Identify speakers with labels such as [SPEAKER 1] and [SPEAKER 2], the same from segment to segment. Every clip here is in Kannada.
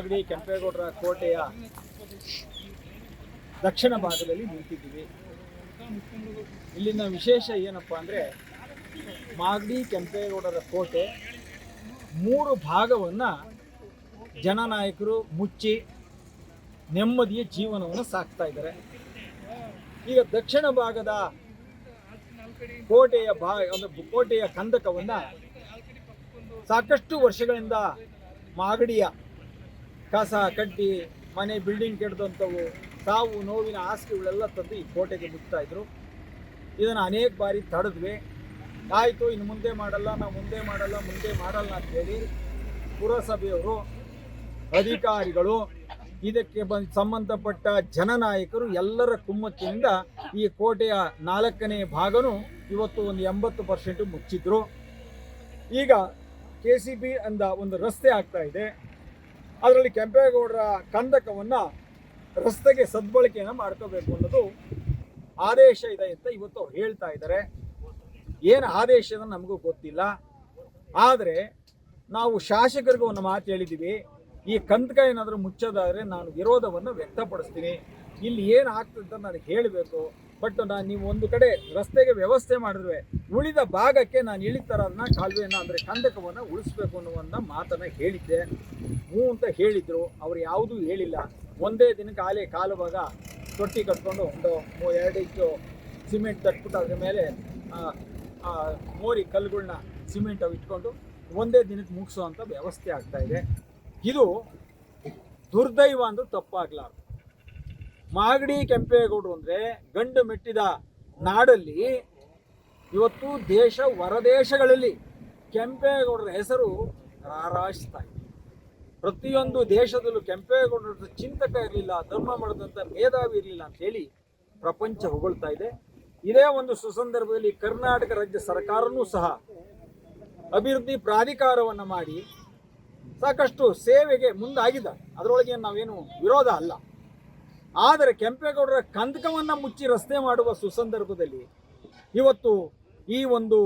[SPEAKER 1] ಮಾಗಡಿ ಕೆಂಪೇಗೌಡರ ಕೋಟೆಯ ದಕ್ಷಿಣ ಭಾಗದಲ್ಲಿ ನಿಂತಿದ್ದೀವಿ. ಇಲ್ಲಿನ ವಿಶೇಷ ಏನಪ್ಪ ಅಂದರೆ ಮಾಗಡಿ ಕೆಂಪೇಗೌಡರ ಕೋಟೆ ಮೂರು ಭಾಗವನ್ನು ಜನನಾಯಕರು ಮುಚ್ಚಿ ನೆಮ್ಮದಿಯ ಜೀವನವನ್ನು ಸಾಕ್ತಾ ಇದ್ದಾರೆ. ಈಗ ದಕ್ಷಿಣ ಭಾಗದ ಕೋಟೆಯ ಭಾಗ ಅಂದರೆ ಕೋಟೆಯ ಕಂದಕವನ್ನು ಸಾಕಷ್ಟು ವರ್ಷಗಳಿಂದ ಮಾಗಡಿಯ ಕಸ, ಕಡ್ಡಿ, ಮನೆ ಬಿಲ್ಡಿಂಗ್ ಕೆಡ್ದಂಥವು, ಸಾವು, ನೋವಿನ ಆಸ್ತಿಗಳೆಲ್ಲ ತಂದು ಈ ಕೋಟೆಗೆ ಮುಟ್ತಾ ಇದ್ರು. ಇದನ್ನು ಅನೇಕ ಬಾರಿ ತಡೆದ್ವಿ. ಆಯಿತು, ಇನ್ನು ಮುಂದೆ ಮಾಡಲ್ಲ, ನಾವು ಮುಂದೆ ಮಾಡಲ್ಲ ಮುಂದೆ ಮಾಡಲ್ಲ ಅಂತೇಳಿ ಪುರಸಭೆಯವರು ಅಧಿಕಾರಿಗಳು, ಇದಕ್ಕೆ ಬಂದ ಸಂಬಂಧಪಟ್ಟ ಜನನಾಯಕರು ಎಲ್ಲರ ಕುಮ್ಮತ್ತಿನಿಂದ ಈ ಕೋಟೆಯ ನಾಲ್ಕನೇ ಭಾಗನೂ ಇವತ್ತು ಒಂದು ಎಂಬತ್ತು ಪರ್ಸೆಂಟ್ ಮುಚ್ಚಿದ್ರು. ಈಗ ಕೆ ಸಿ ಬಿ ಅಂದ ಒಂದು ರಸ್ತೆ ಆಗ್ತಾ ಇದೆ. ಅದರಲ್ಲಿ ಕೆಂಪೇಗೌಡರ ಕಂದಕವನ್ನು ರಸ್ತೆಗೆ ಸದ್ಬಳಕೆಯನ್ನು ಮಾಡ್ಕೋಬೇಕು ಅನ್ನೋದು ಆದೇಶ ಇದೆ ಅಂತ ಇವತ್ತು ಅವ್ರು ಹೇಳ್ತಾ ಇದ್ದಾರೆ. ಏನು ಆದೇಶ ನಮಗೂ ಗೊತ್ತಿಲ್ಲ. ಆದರೆ ನಾವು ಶಾಸಕರಿಗೂ ಒಂದು ಮಾತು ಹೇಳಿದ್ದೀವಿ ಈ ಕಂದಕ ಏನಾದರೂ ಮುಚ್ಚೋದಾದರೆ ನಾನು ವಿರೋಧವನ್ನು ವ್ಯಕ್ತಪಡಿಸ್ತೀನಿ. ಇಲ್ಲಿ ಏನು ಆಗ್ತದೆ ಅಂತ ನನಗೆ ಹೇಳಬೇಕು. ಬಟ್ ನಾನು ನೀವು ಒಂದು ಕಡೆ ರಸ್ತೆಗೆ ವ್ಯವಸ್ಥೆ ಮಾಡಿದ್ರೆ ಉಳಿದ ಭಾಗಕ್ಕೆ ನಾನು ಇಳಿತರನ್ನ ಕಾಲುವೆಯನ್ನು ಅಂದರೆ ಕಂದಕವನ್ನು ಉಳಿಸ್ಬೇಕು ಅನ್ನುವಂಥ ಮಾತನ್ನು ಹೇಳಿದ್ದೆ. ಹ್ಞೂ ಅಂತ ಹೇಳಿದರು. ಅವ್ರು ಯಾವುದೂ ಹೇಳಿಲ್ಲ. ಒಂದೇ ದಿನಕ್ಕೆ ಆಲೆ ಕಾಲು ಭಾಗ ತೊಟ್ಟಿ ಕಟ್ಕೊಂಡು ಒಂದು ಎರಡು ಇಂಚು ಸಿಮೆಂಟ್ ತಟ್ಬಿಟ್ಟು ಅದ್ರ ಮೇಲೆ ಮೋರಿ ಕಲ್ಲುಗಳನ್ನ ಸಿಮೆಂಟ್ ಅವು ಇಟ್ಕೊಂಡು ಒಂದೇ ದಿನಕ್ಕೆ ಮುಗಿಸೋ ವ್ಯವಸ್ಥೆ ಆಗ್ತಾ ಇದೆ. ಇದು ದುರ್ದೈವ ಅಂದ್ರೂ ತಪ್ಪಾಗ್ಲಾರ್ದು. ಮಾಗಡಿ ಕೆಂಪೇಗೌಡರು ಅಂದರೆ ಗಂಡು ಮೆಟ್ಟಿದ ನಾಡಲ್ಲಿ ಇವತ್ತು ದೇಶ ಹೊರದೇಶಗಳಲ್ಲಿ ಕೆಂಪೇಗೌಡರ ಹೆಸರು ರಾರಾಜಿಸ್ತಾ ಇದೆ. ಪ್ರತಿಯೊಂದು ದೇಶದಲ್ಲೂ ಕೆಂಪೇಗೌಡರ ಚಿಂತಕ ಇರಲಿಲ್ಲ, ಧರ್ಮ ಮಾಡಿದಂಥ ಮೇಧಾವಿ ಇರಲಿಲ್ಲ ಅಂತ ಹೇಳಿ ಪ್ರಪಂಚ ಹೊಗಳ್ತಾ ಇದೆ. ಇದೇ ಒಂದು ಸುಸಂದರ್ಭದಲ್ಲಿ ಕರ್ನಾಟಕ ರಾಜ್ಯ ಸರ್ಕಾರನೂ ಸಹ ಅಭಿವೃದ್ಧಿ ಪ್ರಾಧಿಕಾರವನ್ನು ಮಾಡಿ ಸಾಕಷ್ಟು ಸೇವೆಗೆ ಮುಂದಾಗಿದ್ದಾರೆ. ಅದರೊಳಗೆ ನಾವೇನು ವಿರೋಧ ಅಲ್ಲ. ಆದರೆ ಕೆಂಪೇಗೌಡರ ಕಂದಕವನ್ನು ಮುಚ್ಚಿ ರಸ್ತೆ ಮಾಡುವ ಸುಸಂದರ್ಭದಲ್ಲಿ ಇವತ್ತು ಈ ಒಂದು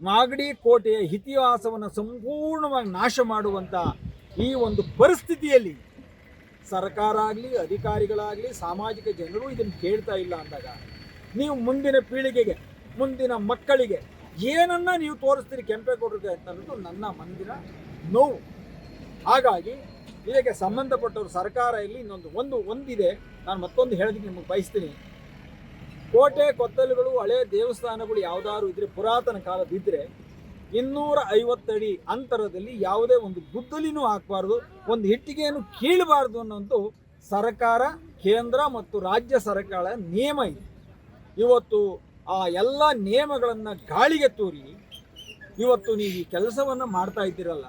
[SPEAKER 1] ಮಾಗಡಿ ಕೋಟೆಯ ಇತಿಹಾಸವನ್ನು ಸಂಪೂರ್ಣವಾಗಿ ನಾಶ ಮಾಡುವಂಥ ಈ ಒಂದು ಪರಿಸ್ಥಿತಿಯಲ್ಲಿ ಸರ್ಕಾರ ಆಗಲಿ, ಅಧಿಕಾರಿಗಳಾಗಲಿ, ಸಾಮಾಜಿಕ ಜನರು ಇದನ್ನು ಕೇಳ್ತಾ ಇಲ್ಲ ಅಂದಾಗ ನೀವು ಮುಂದಿನ ಪೀಳಿಗೆಗೆ, ಮುಂದಿನ ಮಕ್ಕಳಿಗೆ ಏನನ್ನ ನೀವು ತೋರಿಸ್ತೀರಿ ಕೆಂಪೇಗೌಡರಿಗೆ ಅಂತ ಅನ್ನೋದು ನನ್ನ ಮಂದಿನ ನೋವು. ಹಾಗಾಗಿ ಇದಕ್ಕೆ ಸಂಬಂಧಪಟ್ಟವರು ಸರ್ಕಾರ ಇಲ್ಲಿ ಇನ್ನೊಂದು, ಒಂದು, ಒಂದಿದೆ. ನಾನು ಮತ್ತೊಂದು ಹೇಳೋದಕ್ಕೆ ನಿಮಗೆ ಬಯಸ್ತೀನಿ. ಕೋಟೆ ಕೊತ್ತಲುಗಳು, ಹಳೆ ದೇವಸ್ಥಾನಗಳು ಯಾವುದಾದ್ರು ಇದ್ರೆ, ಪುರಾತನ ಕಾಲದಿದ್ದರೆ ಇನ್ನೂರ ಐವತ್ತಡಿ ಅಂತರದಲ್ಲಿ ಯಾವುದೇ ಒಂದು ಗುದ್ದಲಿನೂ ಹಾಕಬಾರ್ದು, ಒಂದು ಇಟ್ಟಿಗೆಯನ್ನು ಕೀಳಬಾರ್ದು ಅನ್ನೋದು ಸರ್ಕಾರ, ಕೇಂದ್ರ ಮತ್ತು ರಾಜ್ಯ ಸರ್ಕಾರ ನಿಯಮ ಇದೆ. ಇವತ್ತು ಆ ಎಲ್ಲ ನಿಯಮಗಳನ್ನು ಗಾಳಿಗೆ ತೂರಿ, ಇವತ್ತು ನೀವು ಈ ಕೆಲಸವನ್ನು ಮಾಡ್ತಾ ಇದ್ದೀರಲ್ಲ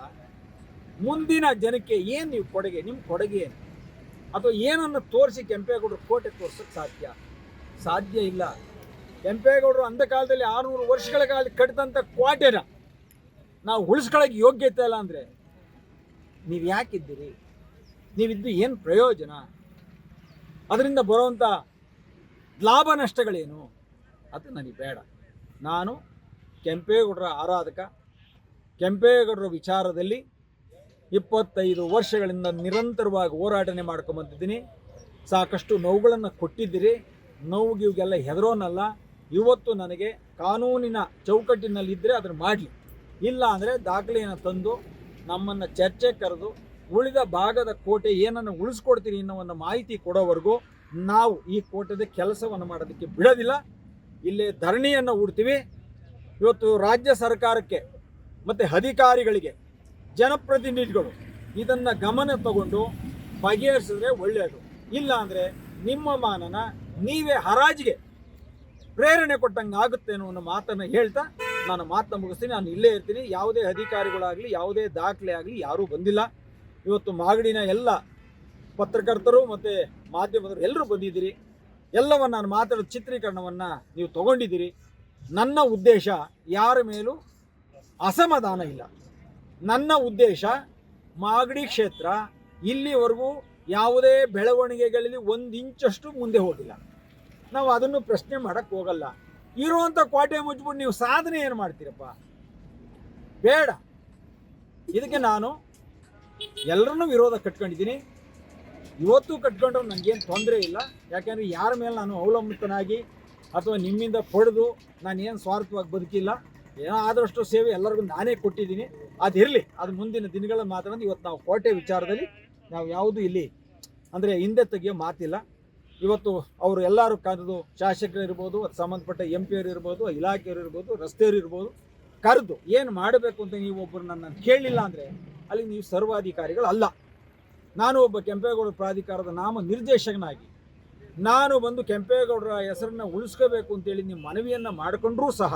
[SPEAKER 1] ಮುಂದಿನ ಜನಕ್ಕೆ ಏನು ನೀವು ಕೊಡುಗೆ? ನಿಮ್ಮ ಕೊಡುಗೆ ಏನು? ಅಥವಾ ಏನನ್ನು ತೋರಿಸಿ ಕೆಂಪೇಗೌಡರು ಕೋಟೆ ತೋರ್ಸೋಕ್ಕೆ ಸಾಧ್ಯ? ಸಾಧ್ಯ ಇಲ್ಲ. ಕೆಂಪೇಗೌಡರು ಅಂಧ ಕಾಲದಲ್ಲಿ ಆರುನೂರು ವರ್ಷಗಳ ಕಾಲ ಕಟ್ಟಿದಂಥ ಕ್ವಾಟೆನ ನಾವು ಉಳಿಸ್ಕೊಳ್ಳೋಕೆ ಯೋಗ್ಯತೆ ಇಲ್ಲ ಅಂದರೆ ನೀವು ಯಾಕಿದ್ದೀರಿ ನೀವಿದ್ದು ಏನು ಪ್ರಯೋಜನ? ಅದರಿಂದ ಬರುವಂಥ ಲಾಭ ನಷ್ಟಗಳೇನು? ಅದು ನನಗೆ ಬೇಡ. ನಾನು ಕೆಂಪೇಗೌಡರ ಆರಾಧಕ, ಕೆಂಪೇಗೌಡರ ವಿಚಾರದಲ್ಲಿ ಇಪ್ಪತ್ತೈದು ವರ್ಷಗಳಿಂದ ನಿರಂತರವಾಗಿ ಹೋರಾಟನೆ ಮಾಡ್ಕೊಂಬಂದಿದ್ದೀನಿ ಸಾಕಷ್ಟು ನೋವುಗಳನ್ನು ಕೊಟ್ಟಿದ್ದೀರಿ. ನೋವಿಗೆ ಇವಾಗೆಲ್ಲ ಹೆದರೋನಲ್ಲ. ಇವತ್ತು ನನಗೆ ಕಾನೂನಿನ ಚೌಕಟ್ಟಿನಲ್ಲಿ ಇದ್ದರೆ ಅದನ್ನು ಮಾಡಲಿ. ಇಲ್ಲ ಅಂದರೆ ದಾಖಲೆಯನ್ನು ತಂದು ನಮ್ಮನ್ನು ಚರ್ಚೆ ಕರೆದು ಉಳಿದ ಭಾಗದ ಕೋಟೆ ಏನನ್ನು ಉಳಿಸ್ಕೊಡ್ತೀರಿ ಅನ್ನೋ ಒಂದು ಮಾಹಿತಿ ಕೊಡೋವರೆಗೂ ನಾವು ಈ ಕೋಟೆದ ಕೆಲಸವನ್ನು ಮಾಡೋದಕ್ಕೆ ಬಿಡೋದಿಲ್ಲ. ಇಲ್ಲೇ ಧರಣಿಯನ್ನು ಹೂಡ್ತೀವಿ. ಇವತ್ತು ರಾಜ್ಯ ಸರ್ಕಾರಕ್ಕೆ ಮತ್ತು ಅಧಿಕಾರಿಗಳಿಗೆ ಜನಪ್ರತಿನಿಧಿಗಳು ಇದನ್ನು ಗಮನ ತಗೊಂಡು ಬಗೆಹರಿಸಿದ್ರೆ ಒಳ್ಳೆಯದು. ಇಲ್ಲ ಅಂದರೆ ನಿಮ್ಮ ಮಾನನ ನೀವೇ ಹರಾಜಿಗೆ ಪ್ರೇರಣೆ ಕೊಟ್ಟಂಗೆ ಆಗುತ್ತೆ ಅನ್ನೋ ಮಾತನ್ನು ಹೇಳ್ತಾ ನಾನು ಮಾತನ್ನ ಮುಗಿಸ್ತೀನಿ. ನಾನು ಇಲ್ಲೇ ಇರ್ತೀನಿ. ಯಾವುದೇ ಅಧಿಕಾರಿಗಳಾಗಲಿ, ಯಾವುದೇ ದಾಖಲೆ ಆಗಲಿ ಯಾರೂ ಬಂದಿಲ್ಲ. ಇವತ್ತು ಮಾಗಡಿನ ಎಲ್ಲ ಪತ್ರಕರ್ತರು ಮತ್ತು ಮಾಧ್ಯಮದವರು ಎಲ್ಲರೂ ಬಂದಿದ್ದೀರಿ. ಎಲ್ಲವನ್ನು ನಾನು ಮಾತಾಡೋ ಚಿತ್ರೀಕರಣವನ್ನು ನೀವು ತಗೊಂಡಿದ್ದೀರಿ. ನನ್ನ ಉದ್ದೇಶ ಯಾರ ಮೇಲೂ ಅಸಮಾಧಾನ ಇಲ್ಲ. ನನ್ನ ಉದ್ದೇಶ ಮಾಗಡಿ ಕ್ಷೇತ್ರ ಇಲ್ಲಿವರೆಗೂ ಯಾವುದೇ ಬೆಳವಣಿಗೆಗಳಲ್ಲಿ ಒಂದು ಇಂಚಷ್ಟು ಮುಂದೆ ಹೋಗಿಲ್ಲ. ನಾವು ಅದನ್ನು ಪ್ರಶ್ನೆ ಮಾಡೋಕ್ಕೆ ಹೋಗಲ್ಲ. ಇರುವಂಥ ಕೋಟೆ ಮುಚ್ಚಿಬಿಟ್ಟು ನೀವು ಸಾಧನೆ ಏನು ಮಾಡ್ತೀರಪ್ಪ? ಬೇಡ. ಇದಕ್ಕೆ ನಾನು ಎಲ್ಲರನ್ನೂ ವಿರೋಧ ಕಟ್ಕೊಂಡಿದ್ದೀನಿ. ಇವತ್ತು ಕಟ್ಕೊಂಡ್ರೆ ನನಗೇನು ತೊಂದರೆ ಇಲ್ಲ. ಯಾಕೆಂದರೆ ಯಾರ ಮೇಲೆ ನಾನು ಅವಲಂಬಿತನಾಗಿ ಅಥವಾ ನಿಮ್ಮಿಂದ ಪಡೆದು ನಾನು ಏನು ಸ್ವಾರ್ಥವಾಗಿ ಬದುಕಿಲ್ಲ. ಏನೋ ಆದಷ್ಟು ಸೇವೆ ಎಲ್ಲರಿಗೂ ನಾನೇ ಕೊಟ್ಟಿದ್ದೀನಿ. ಅದಿರಲಿ ಅದು ಮುಂದಿನ ದಿನಗಳ ಮಾತ್ರ ಇವತ್ತು ನಾವು ಕೋಟೆ ವಿಚಾರದಲ್ಲಿ ನಾವು ಯಾವುದು ಇಲ್ಲಿ ಅಂದರೆ ಹಿಂದೆ ತೆಗೆಯೋ ಮಾತಿಲ್ಲ. ಇವತ್ತು ಅವರು ಎಲ್ಲರೂ ಕರೆದು ಶಾಸಕರು ಇರ್ಬೋದು, ಅದು ಸಂಬಂಧಪಟ್ಟ ಎಂ ಪಿಯವರು ಇರ್ಬೋದು, ಇಲಾಖೆಯವರು ಇರ್ಬೋದು, ರಸ್ತೆಯವರು ಇರ್ಬೋದು, ಕರೆದು ಏನು ಮಾಡಬೇಕು ಅಂತ ನೀವು ಒಬ್ಬರು ನನ್ನ ಕೇಳಲಿಲ್ಲ ಅಂದರೆ ಅಲ್ಲಿ ನೀವು ಸರ್ವಾಧಿಕಾರಿಗಳು ಅಲ್ಲ. ನಾನು ಒಬ್ಬ ಕೆಂಪೇಗೌಡ ಪ್ರಾಧಿಕಾರದ ನಾಮ ನಿರ್ದೇಶಕನಾಗಿ ನಾನು ಬಂದು ಕೆಂಪೇಗೌಡರ ಹೆಸರನ್ನ ಉಳಿಸ್ಕೋಬೇಕು ಅಂತೇಳಿ ನಿಮ್ಮ ಮನವಿಯನ್ನು ಮಾಡಿಕೊಂಡ್ರೂ ಸಹ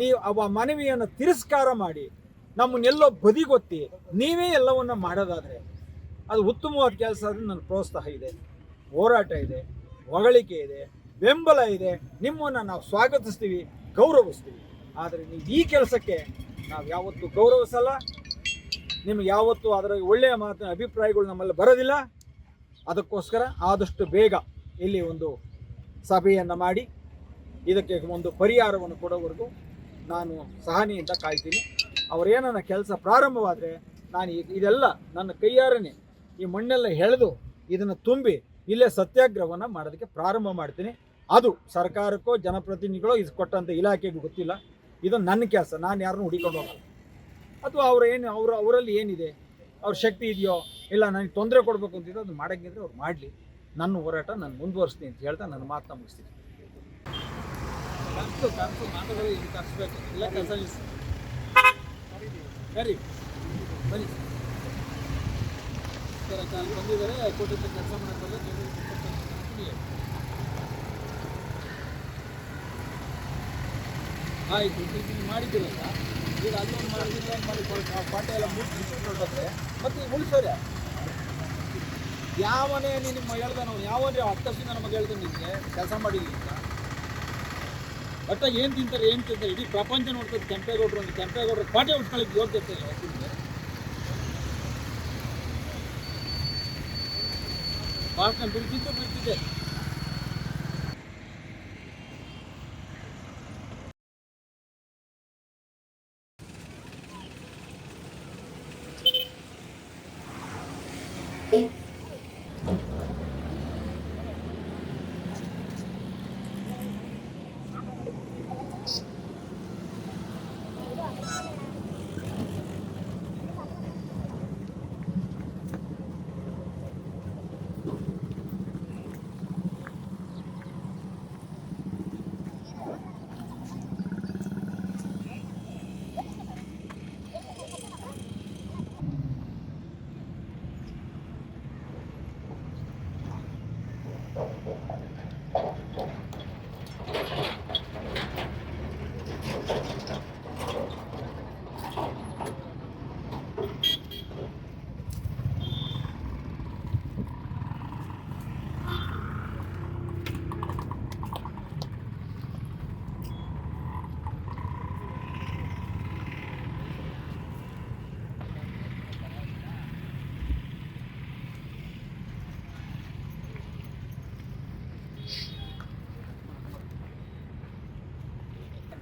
[SPEAKER 1] ನೀವು ಅವ ಮನವಿಯನ್ನು ತಿರಸ್ಕಾರ ಮಾಡಿ ನಮ್ಮನ್ನೆಲ್ಲೋ ಬದಿಗೊತ್ತಿ ನೀವೇ ಎಲ್ಲವನ್ನ ಮಾಡೋದಾದರೆ ಅದು ಉತ್ತಮವಾದ ಕೆಲಸ ಆದರೆ ನನ್ನ ಪ್ರೋತ್ಸಾಹ ಇದೆ. ಹೋರಾಟ ಇದೆ, ಹೊಗಳಿಕೆ ಇದೆ, ಬೆಂಬಲ ಇದೆ. ನಿಮ್ಮನ್ನು ನಾವು ಸ್ವಾಗತಿಸ್ತೀವಿ, ಗೌರವಿಸ್ತೀವಿ. ಆದರೆ ನೀವು ಈ ಕೆಲಸಕ್ಕೆ ನಾವು ಯಾವತ್ತೂ ಗೌರವಿಸಲ್ಲ. ನಿಮಗೆ ಯಾವತ್ತೂ ಅದರ ಒಳ್ಳೆಯ ಮಾತಿನ ಅಭಿಪ್ರಾಯಗಳು ನಮ್ಮಲ್ಲಿ ಬರೋದಿಲ್ಲ. ಅದಕ್ಕೋಸ್ಕರ ಆದಷ್ಟು ಬೇಗ ಇಲ್ಲಿ ಒಂದು ಸಭೆಯನ್ನು ಮಾಡಿ ಇದಕ್ಕೆ ಒಂದು ಪರಿಹಾರವನ್ನು ಕೊಡೋವರೆಗೂ ನಾನು ಸಹನೆಯಿಂದ ಕಾಯ್ತೀನಿ. ಅವರೇನನ್ನ ಕೆಲಸ ಪ್ರಾರಂಭವಾದರೆ ನಾನು ಇದೆಲ್ಲ ನನ್ನ ಕೈಯಾರನೇ ಈ ಮಣ್ಣೆಲ್ಲ ಎಳೆದು ಇದನ್ನು ತುಂಬಿ ಇಲ್ಲೇ ಸತ್ಯಾಗ್ರಹವನ್ನು ಮಾಡೋದಕ್ಕೆ ಪ್ರಾರಂಭ ಮಾಡ್ತೀನಿ. ಅದು ಸರ್ಕಾರಕ್ಕೋ ಜನಪ್ರತಿನಿಧಿಗಳೋ ಇದು ಕೊಟ್ಟಂಥ ಇಲಾಖೆಗೂ ಗೊತ್ತಿಲ್ಲ. ಇದು ನನ್ನ ಕೆಲಸ, ನಾನು ಯಾರನ್ನು ಹುಡಿಕೊಂಡು ಹೋಗಲ್ಲ. ಅಥವಾ ಅವ್ರು ಏನು ಅವರು ಅವರಲ್ಲಿ ಏನಿದೆ? ಅವ್ರ ಶಕ್ತಿ ಇದೆಯೋ? ಇಲ್ಲ ನನಗೆ ತೊಂದರೆ ಕೊಡಬೇಕು ಅಂತಿದ್ರೆ ಅದು ಮಾಡೋಂಗಿದ್ರೆ ಅವ್ರು ಮಾಡಲಿ. ನನ್ನ ಹೋರಾಟ ನಾನು ಮುಂದುವರಿಸ್ತೀನಿ ಅಂತ ಹೇಳ್ತಾ ನನ್ನ ಮಾತನ್ನ ಮುಗಿಸ್ತೀನಿ. ಸರಿ, ಬನ್ನಿ. ಸರ್ ಅಲ್ಲಿ ಬಂದಿದ್ದಾರೆ ಕೋಟಿ ಕೆಲಸ ಮಾಡೋಕ್ಕಲ್ಲ ಆಯಿತು ನೀವು ಮಾಡಿದ್ದೀರಲ್ಲ? ಈಗ ಅಲ್ಲೊಂದು ಮಾಡಿದ್ರೆ ಮಾಡಿ ಪಾಠ ಎಲ್ಲ ಮುಗಿಸಿ ಹೊರಟೋದ್ರೆ ಮತ್ತೆ ಉಳಿಸೋರೆ ಯಾವನೇ ನಿಮ್ಮ ಹೇಳ್ದೆ ನಾವು ಯಾವನೇ ಹತ್ತು ವರ್ಷದಿಂದ ನಮಗೆ ಹೇಳ್ದೆ ನಿಮಗೆ ಕೆಲಸ ಮಾಡಿಲ್ಲ ಅಂತ ಒಟ್ಟ ಏನು ತಿಂತಾರೆ ಏನು ತಿಂತಾರೆ, ಇಡೀ ಪ್ರಪಂಚ ನೋಡ್ತದೆ ಕೆಂಪೇಗೌಡರು ಒಂದು ಕೆಂಪೇಗೌಡರು ಪಾಠ ಉಟ್ಕೊಳ್ಳಿಕ್ಕೆ ನಿಮಗೆ ಭಾಷಣ ಬಿಡ್ತಿತ್ತು ಬಿಡ್ತಿದ್ದೆ.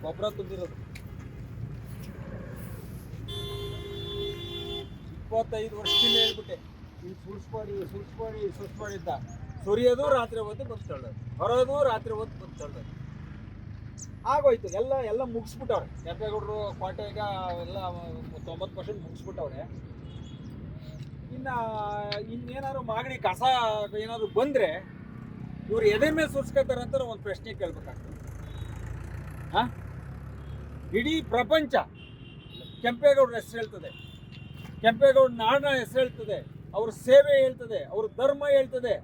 [SPEAKER 1] ಗೊಬ್ಬರ ತುಂಬಿರೋದು. ಇಪ್ಪತ್ತೈದು ವರ್ಷದಿಂದ ಹೇಳ್ಬಿಟ್ಟೆ. ಇಲ್ಲಿ ಮಾಡಿ ಸುಳಿಸ್ಬೇಡಿ ಮಾಡಿದ್ದ ಸುರಿಯೋದು ರಾತ್ರಿ ಹೊತ್ತು ಬಂದು ತಳ್ಳೋದು ಹೊರೋದು ರಾತ್ರಿ ಹೊತ್ತು ಬಂದು ತಳ್ಳೋದು ಆಗೋಯ್ತು. ಎಲ್ಲ ಎಲ್ಲ ಮುಗಿಸ್ಬಿಟ್ಟವ್ರೆ. ಕೆಂಪೇಗೌಡರು ಕ್ವಾಟೆಗ ಎಲ್ಲ ತೊಂಬತ್ತು ಪರ್ಸೆಂಟ್ ಮುಗಿಸ್ಬಿಟ್ಟವ್ರೆ. ಇನ್ನು, ಇನ್ನೇನಾದ್ರು ಮಾಗಡಿ ಕಸ ಏನಾದ್ರು ಬಂದರೆ ಇವ್ರು ಎದೆ ಮೇಲೆ ಸುರ್ಸ್ಕೊತಾರೆ ಅಂತ ಒಂದು ಪ್ರಶ್ನೆ ಕೇಳ್ಬೇಕಾಗ್ತದೆ. ಇಡೀ ಪ್ರಪಂಚ ಕೆಂಪೇಗೌಡರ ಹೆಸರು ಹೇಳ್ತದೆ. ಕೆಂಪೇಗೌಡ ನಾಡಿನ ಹೆಸರು ಹೇಳ್ತದೆ. ಅವ್ರ ಸೇವೆ ಹೇಳ್ತದೆ. ಅವ್ರ ಧರ್ಮ ಹೇಳ್ತದೆ.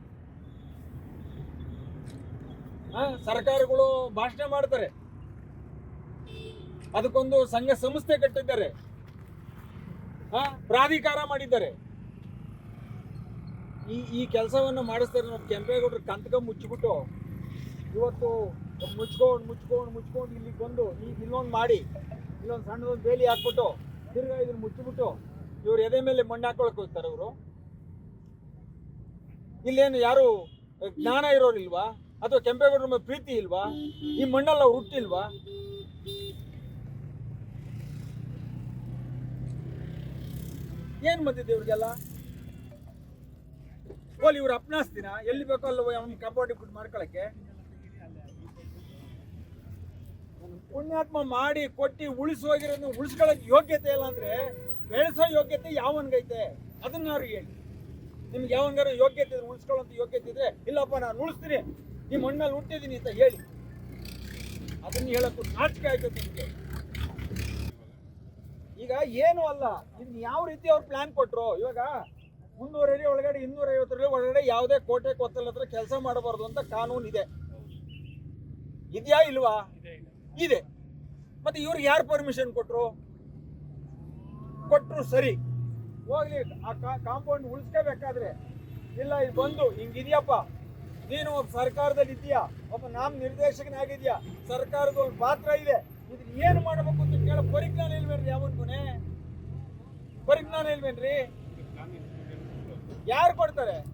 [SPEAKER 1] ಸರ್ಕಾರಗಳು ಭಾಷಣ ಮಾಡ್ತಾರೆ. ಅದಕ್ಕೊಂದು ಸಂಘ ಸಂಸ್ಥೆ ಕಟ್ಟಿದ್ದಾರೆ. ಪ್ರಾಧಿಕಾರ ಮಾಡಿದ್ದಾರೆ. ಈ ಈ ಕೆಲಸವನ್ನು ಮಾಡಿಸ್ತಾರೆ ನಮ್ಮ ಕೆಂಪೇಗೌಡರು. ಕಂತಕ ಮುಚ್ಚಿಬಿಟ್ಟು ಇವತ್ತು ಮುಚ್ಕೊಂಡು ಮುಚ್ಕೊಂಡು ಮುಚ್ಕೊಂಡು ಇಲ್ಲಿಗೆ ಬಂದು ಈಗ ಇಲ್ಲೊಂದು ಮಾಡಿ, ಇಲ್ಲೊಂದು ಸಣ್ಣದೊಂದು ಬೇಲಿ ಹಾಕ್ಬಿಟ್ಟು ತಿರ್ಗಾ ಇದನ್ನ ಮುಚ್ಚಿಬಿಟ್ಟು ಇವ್ರು ಎದೆ ಮೇಲೆ ಮಣ್ಣು ಹಾಕೊಳಕ್ ಹೋಗ್ತಾರೆ ಇವರು. ಇಲ್ಲೇನು ಯಾರು ಜ್ಞಾನ ಇರೋರಿಲ್ವಾ? ಅಥವಾ ಕೆಂಪೇಗೌಡರ ಪ್ರೀತಿ ಇಲ್ವಾ? ಈ ಮಣ್ಣಲ್ಲಿ ಹುಟ್ಟಿಲ್ವಾ? ಏನ್ ಬಂದಿದೆ ಇವ್ರಿಗೆಲ್ಲ? ಓಲಿ ಇವ್ರು ಅಪ್ನಾಸ್ತಿನ? ಎಲ್ಲಿ ಬೇಕೋ ಅಲ್ಲ ಅವ್ನ ಕಾಪಾಡಿ ಬಿಟ್ಟು ಮಾಡ್ಕೊಳಕ್ಕೆ. ಪುಣ್ಯಾತ್ಮ ಮಾಡಿ ಕೊಟ್ಟಿ ಉಳಿಸಿ ಹೋಗಿರೋದು ಉಳಿಸ್ಕೊಳಕ್ ಯೋಗ್ಯತೆ ಇಲ್ಲ ಅಂದ್ರೆ ಬೆಳೆಸೋ ಯೋಗ್ಯತೆ ಯಾವನ್ಗೈತೆ? ಅದನ್ನ ಅವ್ರಿಗೆ ಹೇಳಿ. ನಿಮ್ಗೆ ಯಾವನ್ಗಾರ ಯೋಗ್ಯತೆ ಇದ್ರೆ ಉಳಿಸ್ಕೊಳ್ಳೋಂಥ ಯೋಗ್ಯತೆ ಇದ್ರೆ, ಇಲ್ಲಪ್ಪ, ನಾನು ಉಳಿಸ್ತೀನಿ. ನಿಮ್ಮ ಮಣ್ಣಲ್ಲಿ ಹುಟ್ಟಿದ್ದೀನಿ ಅಂತ ಹೇಳಿ. ಅದನ್ನ ಹೇಳೋಕ್ಕೂ ನಾಚಿಕೆ ಆಯ್ತು ನಿಮಗೆ. ಈಗ ಏನು ಅಲ್ಲ ಇದನ್ನ ಯಾವ ರೀತಿ ಅವ್ರು ಪ್ಲಾನ್ ಕೊಟ್ಟರು ಇವಾಗ ಮುನ್ನೂರ ಅಡಿ ಒಳಗಡೆ ಇನ್ನೂರ ಐವತ್ತರಲ್ಲಿ ಒಳಗಡೆ ಯಾವುದೇ ಕೋಟೆ, ಕೊತ್ತಲ ಹತ್ರ ಕೆಲಸ ಮಾಡಬಾರ್ದು ಅಂತ ಕಾನೂನು ಇದೆ ಇದೆಯಾ ಇಲ್ವಾ? ಇದೆ. ಮತ್ತೆ ಇವ್ರಿಗೆ ಯಾರು ಪರ್ಮಿಷನ್ ಕೊಟ್ರು? ಕೊಟ್ಟರು ಸರಿ. ಹೋಗ್ಲಿ, ಆ ಕಾಂಪೌಂಡ್ ಉಳಿಸ್ಕೋಬೇಕಾದ್ರೆ. ಇಲ್ಲ, ಇದು ಬಂದು ಹಿಂಗಿದ್ಯಪ್ಪ ನೀನು ಒಬ್ಬ ಸರ್ಕಾರದಲ್ಲಿ ಇದೆಯಾ ಒಬ್ಬ ನಾಮ ನಿರ್ದೇಶಕನಾಗಿದ್ಯಾ ಸರ್ಕಾರದ ಒಂದು ಪಾತ್ರ ಇದೆ. ಇದನ್ನ ಏನು ಮಾಡಬೇಕು ಅಂತ ಕೇಳೋ ಪರಿಜ್ಞಾನ ಇಲ್ವೇನ್ರಿ ಯಾವನ್ಗುನೆ ಪರಿಜ್ಞಾನ ಇಲ್ವೇನ್ರಿ? ಯಾರು ಕೊಡ್ತಾರೆ?